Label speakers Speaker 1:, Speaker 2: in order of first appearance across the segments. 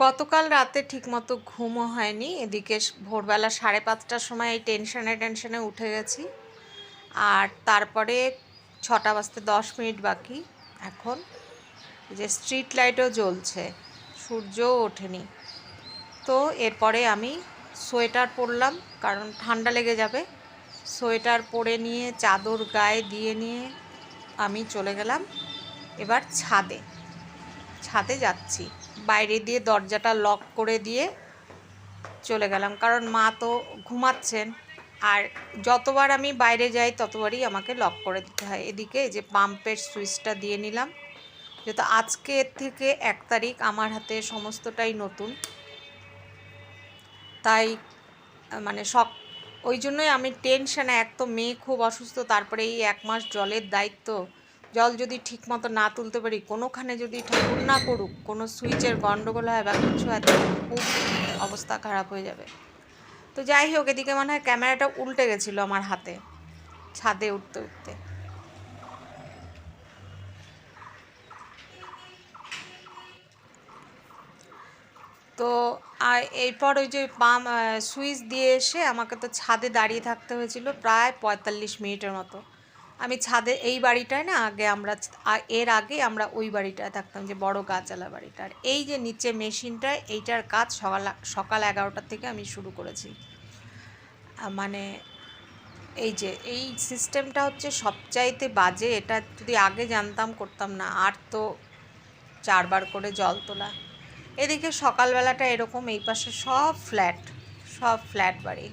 Speaker 1: গতকাল রাতে ঠিকমতো ঘুমও হয়নি। এদিকে ভোরবেলা সাড়ে পাঁচটার সময় এই টেনশনে টেনশনে উঠে গেছি। আর তারপরে ছটা বাজতে দশ মিনিট বাকি। এখন যে স্ট্রিট লাইটও জ্বলছে, সূর্যও ওঠেনি। তো এরপরে আমি সোয়েটার পরলাম, কারণ ঠান্ডা লেগে যাবে। সোয়েটার পরে নিয়ে, চাদর গায়ে দিয়ে নিয়ে আমি চলে গেলাম। এবার ছাদে ছাদে যাচ্ছি। বাইরে দিয়ে দরজাটা লক করে দিয়ে চলে গেলাম। কারণ মা তো ঘুমাচ্ছেন আর যতবার আমি বাইরে যাই ততবারই আমাকে লক করে দিতে হয়। এদিকে যে পাম্পের সুইচটা দিয়ে নিলাম। যেহেতু আজকে থেকে এক তারিখ আমার হাতে সমস্তটাই নতুন। তাই মানে শখ ওই জন্যই আমি টেনশানে এক তো মেয়ে খুব অসুস্থ, তারপরে এই এক মাস জলের দায়িত্ব জল যদি ঠিক মতো না তুলতে পারি, কোনোখানে যদি ঠাকুর না করুক কোনো সুইচের গন্ডগোল হয় বা কিছু হয় খুব অবস্থা খারাপ হয়ে যাবে। তো যাই হোক, এদিকে মনে হয় ক্যামেরাটা উল্টে গেছিল আমার হাতে, ছাদে উঠতে উঠতে। তো এরপর ওই যে পাম সুইচ দিয়ে এসে আমাকে তো ছাদে দাঁড়িয়ে থাকতে হয়েছিল প্রায় পঁয়তাল্লিশ মিনিটের মতো। আমি ছাদে এই বাড়িটায় না আগে আমরা এর আগে আমরা ওই বাড়িটায় থাকতাম, যে বড় গাছালা বাড়িটা। আর এই যে নিচে মেশিনটায় এইটার কাজ সকাল সকাল এগারোটার থেকে আমি শুরু করেছি। মানে এই যে, এই সিস্টেমটা হচ্ছে সবচাইতে বাজে, এটা যদি আগে জানতাম করতাম না। আর তো চারবার করে জল তোলা। এদিকে সকালবেলাটা এরকম, এই পাশে সব ফ্ল্যাট সব ফ্ল্যাট বাড়ি।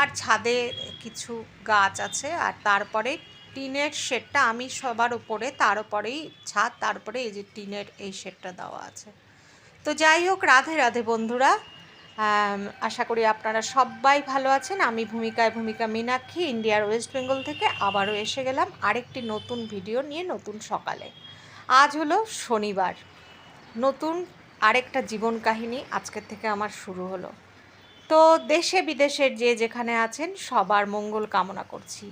Speaker 1: আর ছাদে কিছু গাছ আছে, আর তারপরে টিনের শেডটা আমি সবার উপরে, তার উপরেই ছাদ তারপরে এই যে টিনের এই শেডটা দেওয়া আছে। তো যাই হোক, রাধে রাধে বন্ধুরা আশা করি আপনারা সবাই ভালো আছেন। আমি ভূমিকায় ভূমিকা মীনাক্ষী, ইন্ডিয়ার ওয়েস্ট বেঙ্গল থেকে আবারও এসে গেলাম আরেকটি নতুন ভিডিও নিয়ে, নতুন সকালে। আজ হলো শনিবার, নতুন আরেকটা জীবন কাহিনী আজকের থেকে আমার শুরু হলো। তো দেশে বিদেশের যে যেখানে আছেন, সবার মঙ্গল কামনা করছি।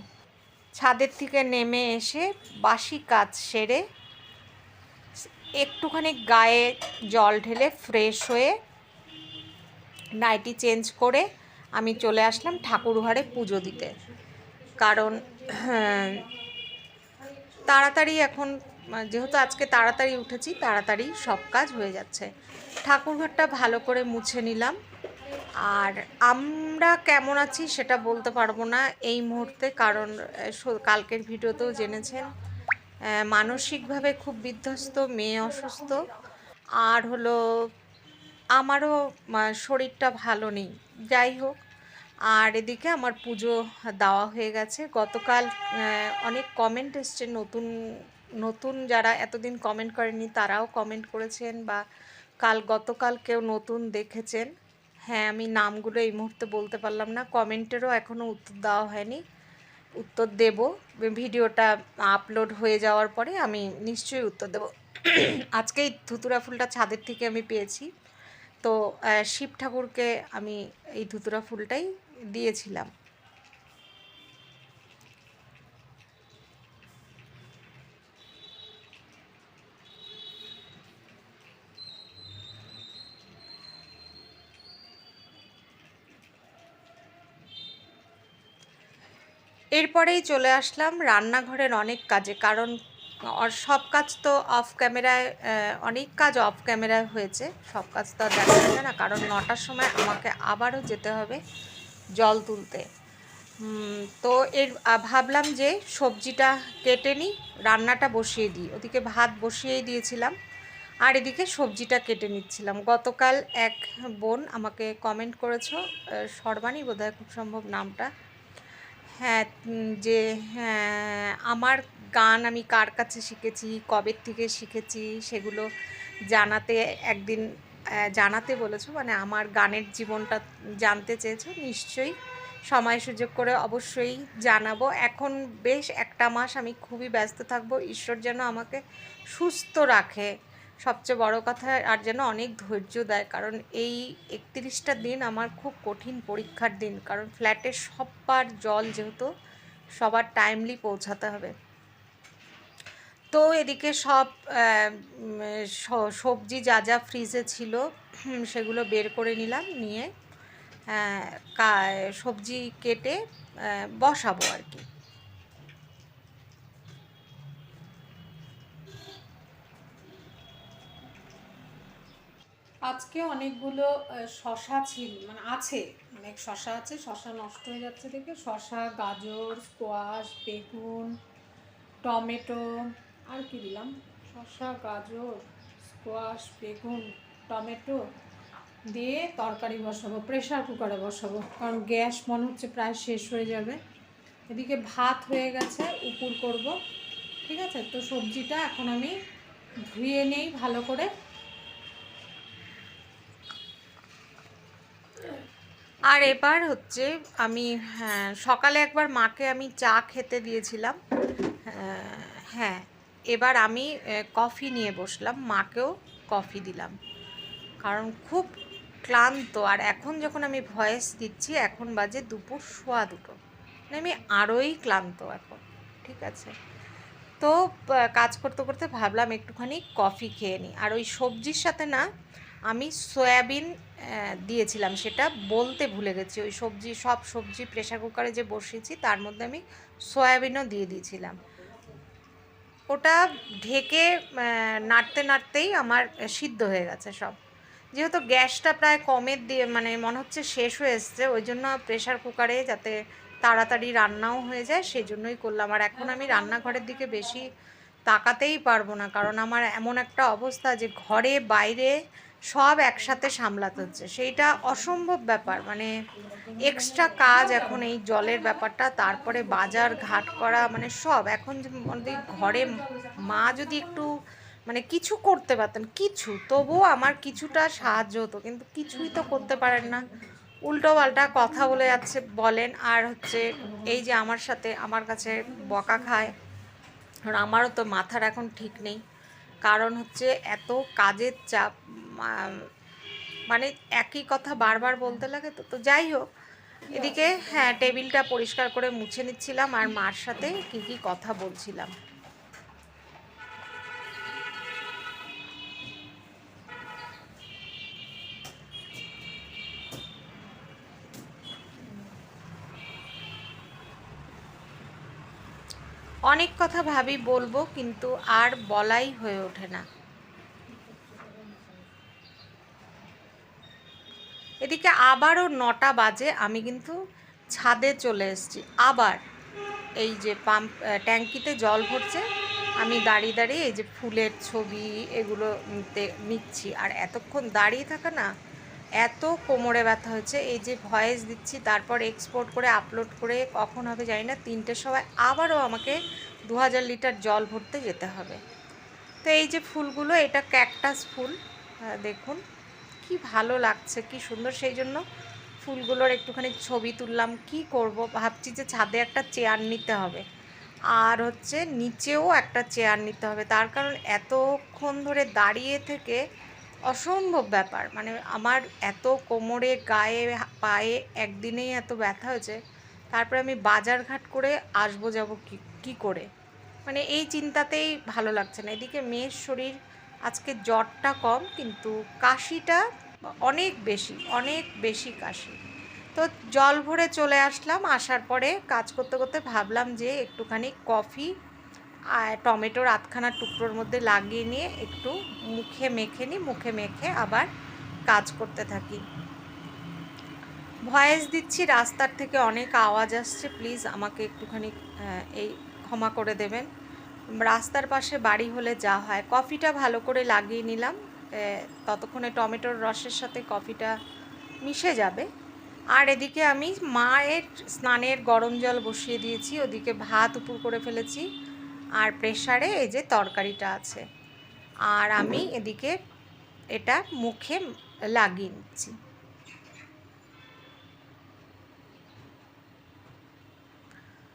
Speaker 1: ছাদের থেকে নেমে এসে বাসি কাজ সেরে একটুখানি গায়ে জল ঢেলে ফ্রেশ হয়ে নাইটি চেঞ্জ করে আমি চলে আসলাম ঠাকুর ঘরে পুজো দিতে। কারণ হ্যাঁ, তাড়াতাড়ি এখন যেহেতু আজকে তাড়াতাড়ি উঠেছি তাড়াতাড়ি সব কাজ হয়ে যাচ্ছে। ঠাকুরঘরটা ভালো করে মুছে নিলাম। আর আমরা কেমন আছি সেটা বলতে পারব না এই মুহূর্তে, কারণ কালকের ভিডিওতেও জেনেছেন মানসিকভাবে খুব বিধ্বস্ত, মেয়ে অসুস্থ, আর হলো আমারও শরীরটা ভালো নেই। যাই হোক, আর এদিকে আমার পুজো দেওয়া হয়ে গেছে। গতকাল অনেক কমেন্ট এসছে, নতুন নতুন যারা এতদিন কমেন্ট করেনি তারাও কমেন্ট করেছেন বা কাল, গতকাল কেউ নতুন দেখেছেন। হ্যাঁ আমি নামগুলো এই মুহূর্তে বলতে পারলাম না। কমেন্টেরও এখনও উত্তর দেওয়া হয়নি। উত্তর দেব। ভিডিওটা আপলোড হয়ে যাওয়ার পরে আমি নিশ্চয়ই উত্তর দেব। আজকেই ধুতুরা ফুলটা ছাদের থেকে আমি পেয়েছি। তো শিব ঠাকুরকে আমি এই ধুতুরা ফুলটাই দিয়েছিলাম। এরপরেই চলে আসলাম রান্নাঘরের অনেক কাজে। কারণ সব কাজ তো অফ ক্যামেরায় অনেক কাজ অফ ক্যামেরায় হয়েছে। সব কাজ তো আর দেখা যাবে না, কারণ নটার সময় আমাকে আবারও যেতে হবে জল তুলতে। তো এর ভাবলাম যে সবজিটা কেটে নিই, রান্নাটা বসিয়ে দিই। ওদিকে ভাত বসিয়েই দিয়েছিলাম, আর এদিকে সবজিটা কেটে নিচ্ছিলাম। গতকাল এক বোন আমাকে কমেন্ট করেছ সর্বাণী বোধহয় খুব সম্ভব নামটা হ্যাঁ যে হ্যাঁ আমার গান আমি কার কাছে শিখেছি, কবে থেকে শিখেছি সেগুলো জানাতে একদিন জানাতে বলেছ মানে আমার গানের জীবনটা জানতে চেয়েছো, নিশ্চয়ই সময় সুযোগ করে অবশ্যই জানাব। এখন বেশ একটা মাস আমি খুবই ব্যস্ত থাকব, ঈশ্বর যেন আমাকে সুস্থ রাখে। সবচেয়ে বড় কথা আর যেন অনেক ধৈর্য দেয়। কারণ এই একত্রিশটা দিন আমার খুব কঠিন পরীক্ষার দিন। কারণ ফ্ল্যাটে সববার জল যেহেতু সবার টাইমলি পৌঁছাতে হবে। তো এদিকে সব সবজি যা যা ফ্রিজে ছিল সেগুলো বের করে নিলাম, নিয়ে সবজি কেটে বসাবো আর কি। আজকে অনেকগুলো শশা ছিল মানে আছে, অনেক শশা আছে, শশা নষ্ট হয়ে যাচ্ছে দেখে। শশা, গাজর স্কোয়াশ বেগুন, টমেটো, আর কি দিলাম? শশা, গাজর স্কোয়াশ বেগুন, টমেটো দিয়ে তরকারি বসাবো প্রেশার কুকারে বসাবো, কারণ গ্যাস মনে হচ্ছে প্রায় শেষ হয়ে যাবে। এদিকে ভাত হয়ে গেছে, উপুর করব, ঠিক আছে? তো সবজিটা এখন আমি ধুয়ে নেই ভালো করে। আর এবার হচ্ছে আমি হ্যাঁ সকালে একবার মাকে আমি চা খেতে দিয়েছিলাম। হ্যাঁ এবার আমি কফি নিয়ে বসলাম, মাকেও কফি দিলাম। কারণ খুব ক্লান্ত, আর এখন যখন আমি ভয়েস দিচ্ছি, এখন বাজে দুপুর সোয়া দুটো। মানে আমি আরোই ক্লান্ত এখন, ঠিক আছে? তো কাজ করতে করতে ভাবলাম একটুখানি কফি খেয়ে নিই। আর ওই সবজির সাথে না আমি সয়াবিন দিয়েছিলাম সেটা। বলতে ভুলে গেছি। ওই সবজি, সব সবজি প্রেশার কুকারে যে বসিয়েছি, তার মধ্যে আমি সয়াবিনও দিয়ে দিয়েছিলাম। ওটা ঢেকে নাড়তে নাড়তেই আমার সিদ্ধ হয়ে গেছে সব। যেহেতু গ্যাসটা প্রায় কমের দিয়ে মানে মনে হচ্ছে শেষ হয়ে এসছে, ওই জন্য প্রেশার কুকারে যাতে তাড়াতাড়ি রান্নাও হয়ে যায় সেই জন্যই করলাম। আর এখন আমি রান্নাঘরের দিকে বেশি তাকাতেই পারব না, কারণ আমার এমন একটা অবস্থা যে ঘরে, বাইরে সব একসাথে সামলাতে হচ্ছে। সেইটা অসম্ভব ব্যাপার। মানে এক্সট্রা কাজ এখন এই জলের ব্যাপারটা, তারপরে বাজার ঘাট করা মানে সব। এখন যদি ঘরে মা যদি একটু মানে কিছু করতে পারতেন, কিছু, তবুও আমার কিছুটা সাহায্য হতো। কিন্তু কিছুই তো করতে পারেন না। উল্টো পাল্টা কথা বলে যাচ্ছে, বলেন। আর হচ্ছে এই যে আমার সাথে, আমার কাছে বকা খায়। আমারও তো মাথার এখন ঠিক নেই। কারণ হচ্ছে এত কাজের চাপ মানে একই কথা বারবার বলতে লাগে তো তো যাই হোক। এদিকে হ্যাঁ টেবিলটা পরিষ্কার করে মুছে নিচ্ছিলাম আর মার সাথে কি কি কথা বলছিলাম। অনেক কথা ভাবি, বলব, কিন্তু আর বলাই হয়ে ওঠে না। এদিকে আবারও নটা বাজে, আমি কিন্তু ছাদে চলে এসেছি। আবার এই যে পাম্প ট্যাঙ্কিতে জল ভরছে, আমি দাঁড়িয়ে দাঁড়িয়ে এই যে ফুলের ছবি এগুলো নিচ্ছি। আর এতক্ষণ দাঁড়িয়ে থাকা না এত কোমরে ব্যথা হয়েছে এই যে ভয়েস দিচ্ছি, তারপর এক্সপোর্ট করে আপলোড করে, কখন হবে জানি না, তিনটের সময় আবারও আমাকে দু হাজার লিটার জল ভরতে যেতে হবে। তো এই যে ফুলগুলো, এটা ক্যাকটাস ফুল দেখুন, কি ভালো লাগছে, কি সুন্দর, সেই জন্য ফুলগুলোর একটুখানি ছবি তুললাম, কি করব? ভাবছি যে ছাদে একটা চেয়ার নিতে হবে, আর হচ্ছে নিচেও একটা চেয়ার নিতে হবে, তার কারণ এতক্ষণ ধরে দাঁড়িয়ে থেকে অসম্ভব ব্যাপার। মানে আমার এত কোমরে, গায়ে, পায়ে একদিনেই এত ব্যথা হয়েছে, তারপরে আমি বাজারঘাট করে আসব যাব কি, কী করে? মানে এই চিন্তাতেই ভালো লাগছে না। এদিকে মেয়ের শরীর আজকে জ্বরটা কম, কিন্তু কাশিটা অনেক বেশি অনেক বেশি কাশি। তো জল ভরে চলে আসলাম, আসার পরে কাজ করতে করতে ভাবলাম যে একটুখানি কফি আর টমেটোর আধখানা টুকরোর মধ্যে লাগিয়ে নিয়ে একটু মুখে মেখে নিই, মুখে মেখে আবার কাজ করতে থাকি। ভয়েস দিচ্ছি, রাস্তার থেকে অনেক আওয়াজ আসছে, প্লিজ আমাকে একটুখানি এই ক্ষমা করে দেবেন। রাস্তার পাশে বাড়ি হলে যা হয়। কফিটা ভালো করে লাগিয়ে নিলাম ততক্ষণে টমেটোর রসের সাথে কফিটা মিশে যাবে। আর এদিকে আমি মায়ের স্নানের গরম জল বসিয়ে দিয়েছি, ওদিকে ভাত উপর করে ফেলেছি। আর প্রেসারে এই যে তরকারিটা আছে। আর আমি এদিকে এটা মুখে লাগিয়ে নিচ্ছি।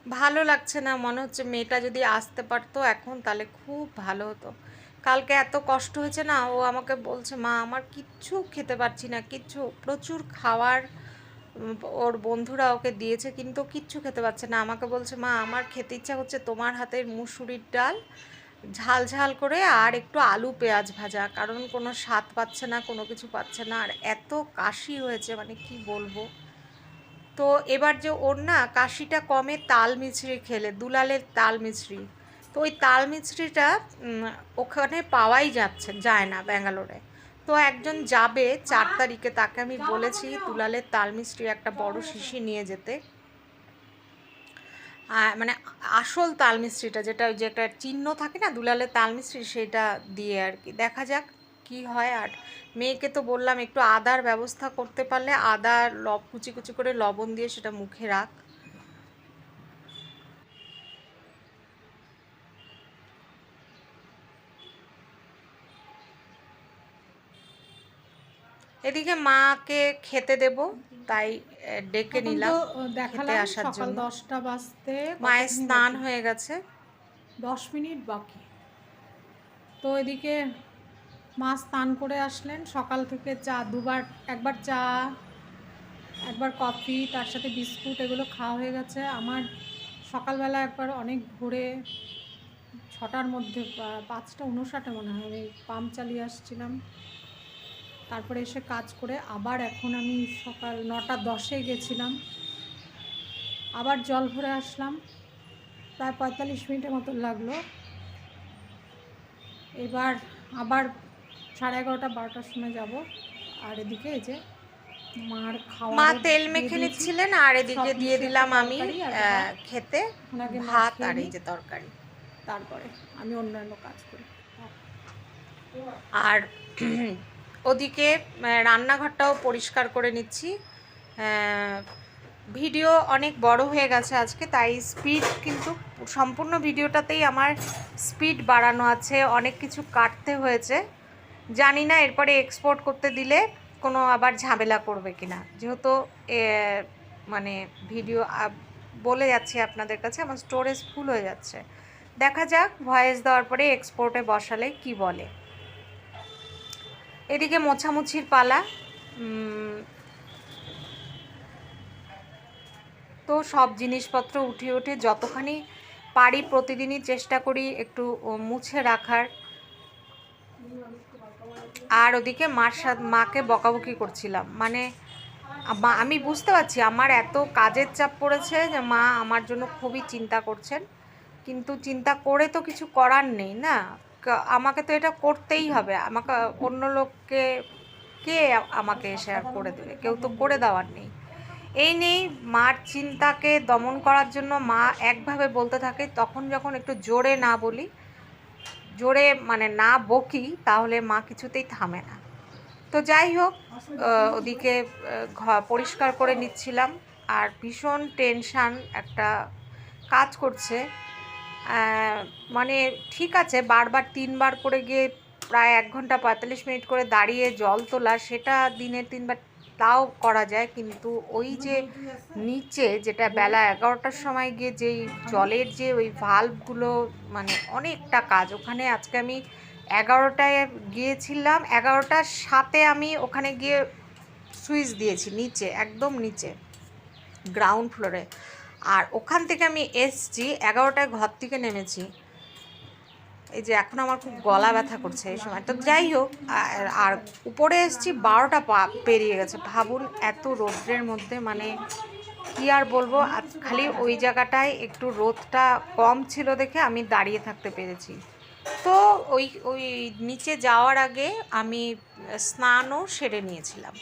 Speaker 1: ভালো লাগছে না, মনে হচ্ছে মেয়েটা যদি আসতে পারতো এখন তাহলে খুব ভালো হতো। কালকে এত কষ্ট হয়েছে না, ও আমাকে বলছে, মা, আমার কিচ্ছু খেতে পারছি না, কিচ্ছু, প্রচুর খাওয়ার ওর বন্ধুরা ওকে দিয়েছে, কিন্তু কিচ্ছু খেতে পারছে না। আমাকে বলছে, মা, আমার খেতে ইচ্ছা হচ্ছে তোমার হাতের মুসুরির ডাল, ঝাল ঝাল করে আর একটু আলু পেঁয়াজ ভাজা। কারণ কোনো স্বাদ পাচ্ছে না, কোনো কিছু পাচ্ছে না। আর এত কাশি হয়েছে মানে কি বলব? তো এবার যে ওর না কাশিটা কমে, তাল মিছরি খেলে, দুলালের তাল মিছরি। তো ওই তাল মিছরিটা ওখানে পাওয়াই যাচ্ছে, যায় না ব্যাঙ্গালোরে। তো একজন যাবে চার তারিখে, তাকে আমি বলেছি দুলালের তাল মিছরি একটা বড় শিশি নিয়ে যেতে। মানে আসল তাল মিস্ত্রিটা যেটা যে একটা চিহ্ন থাকে না, দুলালের তাল মিস্ত্রি সেটা দিয়ে আর কি। দেখা যাক কি হয়। আর মেয়েকে তো বললাম একটু আদার ব্যবস্থা করতে পারলে, আদা লব কুচি কুচি করে লবণ দিয়ে সেটা মুখে রাখ। এদিকে মাকে খেতে দেব তাই ডেকে নিলাম খেতে আসার
Speaker 2: সকাল
Speaker 1: জন্য।
Speaker 2: দশটা বাজতে
Speaker 1: মায়ের স্নান হয়ে গেছে।
Speaker 2: দশ মিনিট বাকি। তো এদিকে মা স্নান করে আসলেন সকাল থেকে চা দুবার একবার চা একবার কফি তার সাথে বিস্কুট এগুলো খাওয়া হয়ে গেছে। আমার সকালবেলা একবার অনেক ভোরে ছটার মধ্যে পাঁচটা উনষাটে মনে হয় আমি পাম্প চালিয়ে আসছিলাম। তারপরে এসে কাজ করে আবার এখন আমি সকাল নটা দশে গেছিলাম। আবার জল ভরে আসলাম। প্রায় পঁয়তাল্লিশ মিনিটের মতো লাগল। এবার আবার সাড়ে এগারোটা বারোটার সময় যাব। আর এদিকে এই যে মার খাওয়া
Speaker 1: মা তেল মেখে নিচ্ছিলেন আর এদিকে দিয়ে দিলাম আমি। খেতে ভাত আর এই যে তরকারি।
Speaker 2: তারপরে আমি অন্যান্য কাজ করি।
Speaker 1: আর ওদিকে রান্নাঘরটাও পরিষ্কার করে নিচ্ছি। ভিডিও অনেক বড় হয়ে গেছে আজকে, তাই স্পিড কিন্তু সম্পূর্ণ ভিডিওটাতেই আমার স্পিড বাড়ানো আছে, অনেক কিছু কাটতে হয়েছে। জানি না এরপরে এক্সপোর্ট করতে দিলে কোনো আবার ঝামেলা করবে কিনা। যেহেতু মানে ভিডিও বলে যাচ্ছি আপনাদের কাছে, আমার স্টোরেজ ফুল হয়ে যাচ্ছে। দেখা যাক ভয়েস দেওয়ার পরে এক্সপোর্টে বসালে কি বলে। এদিকে মোছামুছির পালা। তো সব জিনিসপত্র উঠে উঠে যতখানি পারি প্রতিদিনই চেষ্টা করি একটু মুছে রাখার। আর ওদিকে মার সাথে মাকে বকাবকি করছিলাম। মানে আমি বুঝতে পারছি, আমার এত কাজের চাপ পড়েছে যে মা আমার জন্য খুবই চিন্তা করছেন। কিন্তু চিন্তা করে তো কিছু করার নেই না? আমাকে তো এটা করতেই হবে। আমাকে, অন্য লোককে, কে আমাকে এসে আর করে দেবে? কেউ তো করে দেওয়ার নেই। এই নেই মার চিন্তাকে দমন করার জন্য মা একভাবে বলতে থাকে, তখন যখন একটু জোরে না বলি, জোরে মানে না বকি, তাহলে মা কিছুতেই থামে না। তো যাই হোক ওদিকে পরিষ্কার করে নিচ্ছিলাম। আর ভীষণ টেনশান একটা কাজ করছে। মানে ঠিক আছে, বারবার তিনবার করে গিয়ে প্রায় এক ঘণ্টা পঁয়তাল্লিশ মিনিট করে দাঁড়িয়ে জল তোলা, সেটা দিনে তিনবার তাও করা যায়, কিন্তু ওই যে নিচে যেটা বেলা এগারোটার সময় গিয়ে যেই জলের যে ওই ভাল্বগুলো মানে অনেকটা কাজ, ওখানে আজকে আমি এগারোটায় গিয়েছিলাম, এগারোটার সাথে আমি ওখানে গিয়ে সুইচ দিয়েছি, নিচে, একদম নিচে গ্রাউন্ড ফ্লোরে আর ওখান থেকে আমি এসছি, এগারোটায় ঘর থেকে নেমেছি। এই যে এখন আমার খুব গলা ব্যথা করছে এই সময়। তো যাই হোক, আর উপরে এসছি, বারোটা পা পেরিয়ে গেছে। ভাবুন এত রৌদ্রের মধ্যে মানে কি আর বলব আজ খালি ওই জায়গাটায় একটু রোদটা কম ছিল দেখে আমি দাঁড়িয়ে থাকতে পেরেছি। তো ওই ওই নিচে যাওয়ার আগে আমি স্নানও সেরে নিয়েছিলাম।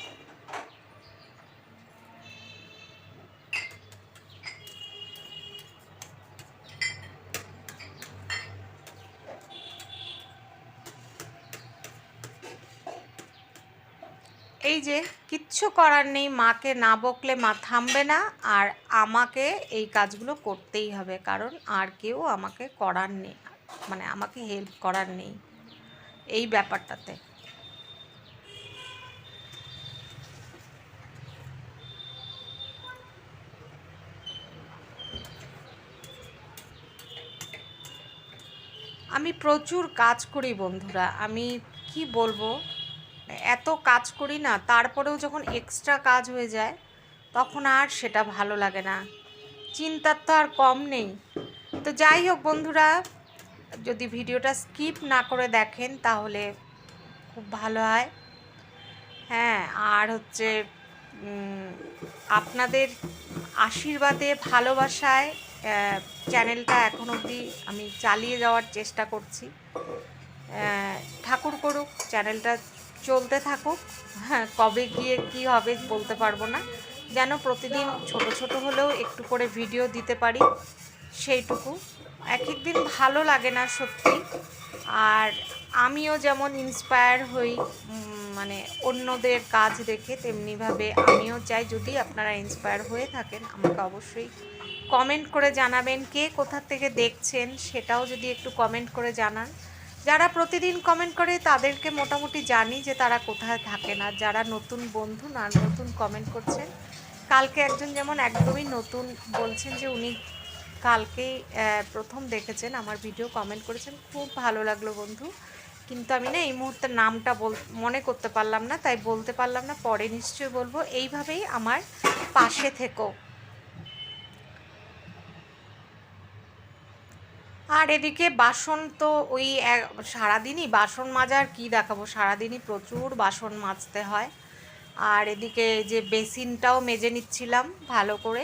Speaker 1: এই যে, কিচ্ছু করার নেই, মাকে না বকলে মা থামবে না, আর আমাকে এই কাজগুলো করতেই হবে, কারণ আর কেউ আমাকে করার নেই মানে আমাকে হেল্প করার নেই, এই ব্যাপারটাতে। আমি প্রচুর কাজ করি বন্ধুরা, আমি কি বলব? এত কাজ করি না, তারপরেও যখন এক্সট্রা কাজ হয়ে যায়, তখন আর সেটা ভালো লাগে না। চিন্তার তো আর কম নেই। তো যাই হোক বন্ধুরা, যদি ভিডিওটা স্কিপ না করে দেখেন, তাহলে খুব ভালো হয়। হ্যাঁ আর হচ্ছে আপনাদের আশীর্বাদে, ভালোবাসায় চ্যানেলটা এখন অবধি আমি চালিয়ে যাওয়ার চেষ্টা করছি। ঠাকুর করুক, চ্যানেলটা চলতে থাকুক। হ্যাঁ কবে গিয়ে কি হবে বলতে পারব না। যেন প্রতিদিন ছোট ছোট হলেও একটু করে ভিডিও দিতে পারি। সেইটুকু। এক এক দিন ভালো লাগে না সত্যি। আর আমিও যেমন ইন্সপায়ার হই মানে অন্যদের কাজ দেখে, তেমনিভাবে আমিও চাই যদি আপনারা ইন্সপায়ার হয়ে থাকেন, আমাকে অবশ্যই কমেন্ট করে জানাবেন কে কোথা থেকে দেখছেন, সেটাও যদি একটু কমেন্ট করে জানান। যারা প্রতিদিন কমেন্ট করে তাদেরকে মোটামুটি জানি যে তারা কোথায় থাকে না যারা নতুন বন্ধু না, নতুন কমেন্ট করছেন, কালকে একজন যেমন একদমই নতুন বলছেন যে উনি কালকেই প্রথম দেখেছেন আমার ভিডিও কমেন্ট করেছেন, খুব ভালো লাগল বন্ধু। কিন্তু আমি না এই মুহূর্তে নামটা বল, মনে করতে পারলাম না, তাই বলতে পারলাম না, পরে নিশ্চয়ই বলব। এইভাবেই আমার পাশে থেকো। আর এদিকে বাসন তো ওই সারাদিনই বাসন মাজার কি দেখাবো? সারাদিনই প্রচুর বাসন মাজতে হয়। আর এদিকে যে বেসিনটাও মেজে নিচ্ছিলাম ভালো করে।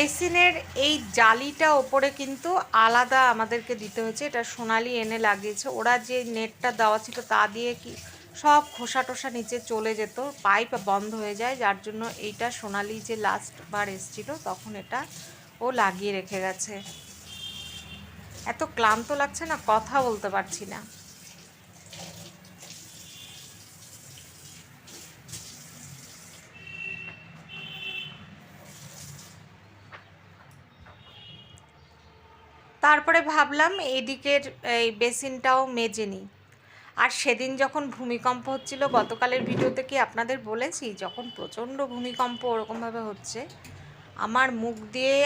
Speaker 1: বেসিনের এই জালিটা ওপরে কিন্তু আলাদা আমাদেরকে দিতে হয়েছে। এটা সোনালি এনে লাগিয়েছে। ওরা যে নেটটা দেওয়া ছিল তা দিয়ে কি সব খোসা টোসা নিচে চলে যেত, পাইপ বন্ধ হয়ে যায়। যার জন্য এইটা সোনালি যে লাস্ট বার এসছিল, তখন এটা ও লাগিয়ে রেখে গেছে। এত ক্লান্ত লাগছে না, কথা বলতে পারছি না। তারপরে ভাবলাম এদিকের এই বেসিনটাও মেজে নিই। আর সেদিন যখন ভূমিকম্প হচ্ছিল, গতকালের ভিডিওতে কি আপনাদের বলেছি? যখন প্রচণ্ড ভূমিকম্প ওরকমভাবে হচ্ছে, আমার মুখ দিয়ে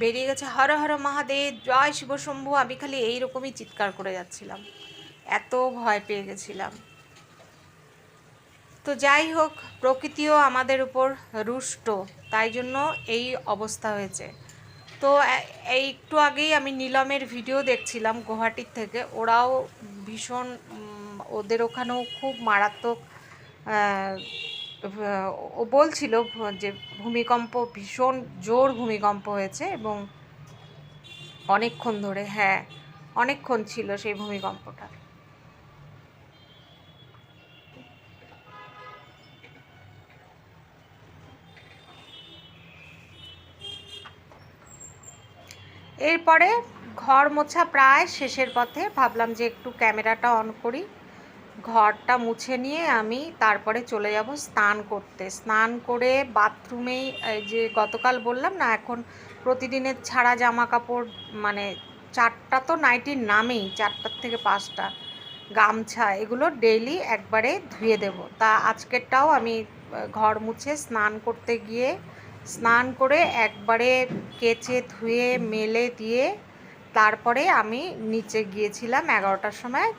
Speaker 1: বেরিয়ে গেছে, হর হর মহাদেব, জয় শিবশম্ভু। আমি খালি এই রকমই চিৎকার করে যাচ্ছিলাম। এত ভয় পেয়ে গেছিলাম। তো যাই হোক, প্রকৃতিও আমাদের উপর রুষ্ট, তাই জন্য এই অবস্থা হয়েছে। তো এই একটু আগেই আমি নিলমের ভিডিও দেখছিলাম গুয়াহাটির থেকে। ওরাও ভীষণ ওদের ওখানেও খুব মারাত্মক ও বলছিল যে ভূমিকম্প, ভীষণ জোর ভূমিকম্প হয়েছে এবং অনেকক্ষণ ধরে হ্যাঁ অনেকক্ষণ ছিল সেই ভূমিকম্পটা। এরপরে ঘর মোছা প্রায় শেষের পথে। ভাবলাম যে একটু ক্যামেরাটা অন করি। ঘরটা মুছে নিয়ে আমি তারপরে চলে যাব স্নান করতে। স্নান করে বাথরুমেই যে গতকাল বললাম না, এখন প্রতিদিনের ছাড়া জামা কাপড় মানে চারটা তো নাইটির নামেই চারটার থেকে পাঁচটা। গামছা, এগুলো ডেইলি একবারে ধুয়ে দেব। তা আজকেরটাও আমি ঘর মুছে স্নান করতে গিয়ে স্নান করে একবারে কেচে ধুয়ে, মেলে দিয়ে তারপরে আমি নিচে গিয়েছিলাম এগারোটার সময়,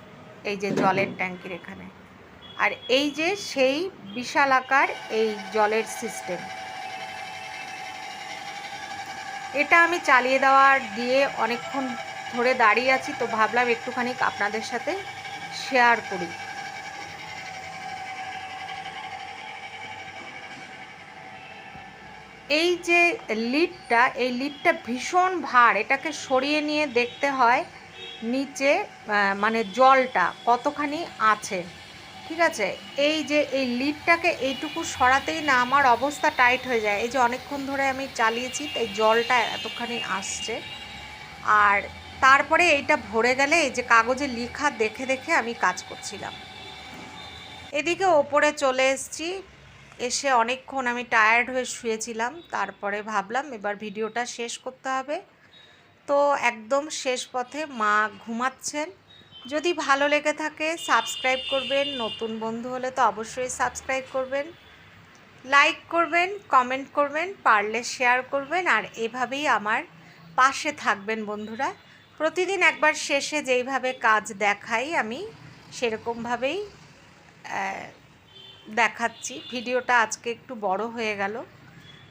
Speaker 1: এই যে জলের ট্যাঙ্কির এখানে। আর এই যে সেই বিশাল আকার এই জলের সিস্টেম। এটা আমি চালিয়ে দেওয়ার দিয়ে অনেকক্ষণ ধরে দাঁড়িয়ে আছি, তো ভাবলাম একটুখানি আপনাদের সাথে শেয়ার করি। এই যে লিডটা, এই লিডটা ভীষণ ভার, এটাকে সরিয়ে নিয়ে দেখতে হয় নিচে মানে জলটা কতখানি আছে। ঠিক আছে? এই যে, এই লিডটাকে এইটুকু সরাতেই না আমার অবস্থা টাইট হয়ে যায়। এই যে অনেকক্ষণ ধরে আমি চালিয়েছি, তাই জলটা এতখানি আসছে। আর তারপরে এইটা ভরে গেলে এই যে কাগজে লেখা দেখে দেখে আমি কাজ করছিলাম। এদিকে ওপরে চলে এসেছি। এসে অনেকক্ষণ আমি টায়ার্ড হয়ে শুয়েছিলাম, তারপরে ভাবলাম এবার ভিডিওটা শেষ করতে হবে। তো একদম শেষ পথে মা ঘুমাচ্ছেন। যদি ভালো লেগে থাকে সাবস্ক্রাইব করবেন, নতুন বন্ধু হলে তো অবশ্যই সাবস্ক্রাইব করবেন। লাইক করবেন কমেন্ট করবেন, পারলে শেয়ার করবেন আর এভাবেই আমার পাশে থাকবেন বন্ধুরা। প্রতিদিন একবার শেষে যেইভাবে কাজ দেখাই আমি, সেরকমভাবেই দেখাচ্ছি। ভিডিওটা আজকে একটু বড় হয়ে গেল।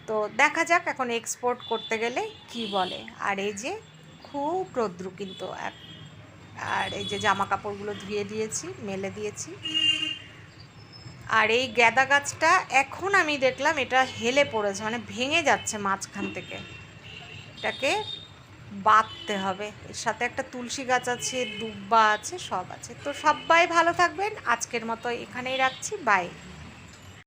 Speaker 1: তো দেখা যাক এখন এক্সপোর্ট করতে গেলে কি বলে। আর এই যে খুব রৌদ্র কিন্তু আর এই যে জামা কাপড়গুলো ধুয়ে দিয়েছি, মেলে দিয়েছি। আর এই গ্যাদা গাছটা এখন আমি দেখলাম এটা হেলে পড়েছে মানে ভেঙে যাচ্ছে মাঝখান থেকে। এটাকে বাঁধতে হবে। এর সাথে একটা তুলসী গাছ আছে, দুব্বা আছে, সব আছে। তো সবাই ভালো থাকবেন। আজকের মতো এখানেই রাখছি। বাই